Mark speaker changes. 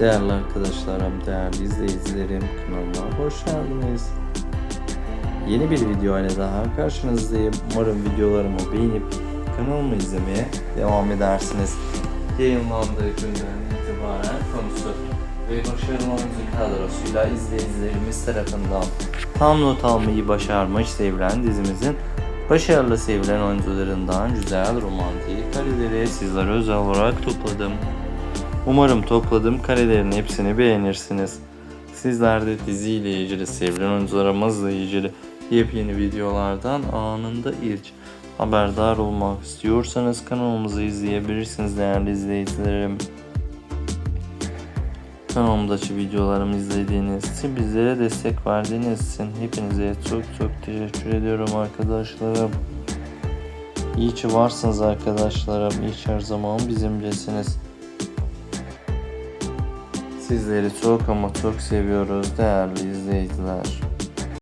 Speaker 1: Değerli arkadaşlarım, değerli izleyicilerim kanalıma hoş geldiniz. Yeni bir video ile daha karşınızdayım. Umarım videolarımı beğenip kanalımı izlemeye devam edersiniz. Yayınlandığı günden itibaren konusu ve başarılı oyuncu kadrosuyla izleyicilerimiz tarafından tam not almayı başarmış sevilen dizimizin başarılı sevilen oyuncularından güzel romantik kareleri sizlere özel olarak topladım. Umarım topladığım karelerin hepsini beğenirsiniz. Sizler de diziyle ilgili, sevilen oyuncularımızla ilgili yepyeni videolardan anında ilk haberdar olmak istiyorsanız kanalımızı izleyebilirsiniz değerli izleyicilerim. Kanalımdaki videolarımı izlediğiniz için, bizlere destek verdiğiniz için hepinize çok çok teşekkür ediyorum arkadaşlarım. İyi ki varsınız arkadaşlarım. İyi ki her zaman bizimlesiniz. Sizleri çok ama çok seviyoruz değerli izleyiciler.